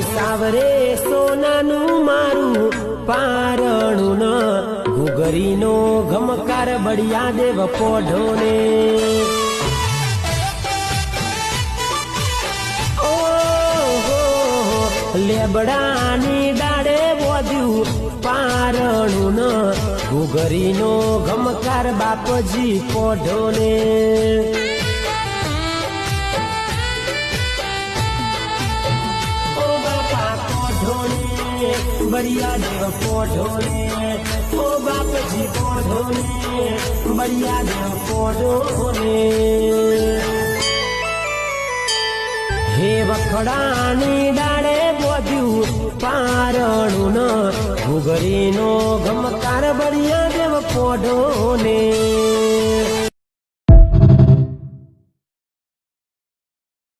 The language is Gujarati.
સાવરે સોનાનું મારું પારણું ન. ઘુઘરીનો ગમકાર બળિયા દેવ પોઢોને. લેબડાની દાડે વધ્યું પારણું ન. ઘુઘરીનો ગમકાર બાપજી પોઢોને. બળિયા દેવ પોઢોને, ઓ બાપજી પોઢોને બળિયા દેવ પોઢોને. હે વખડાની ડાળે બોધ્યું પારણું ન, ઘુઘરીનો ગમકાર બળિયા દેવ પોઢોને.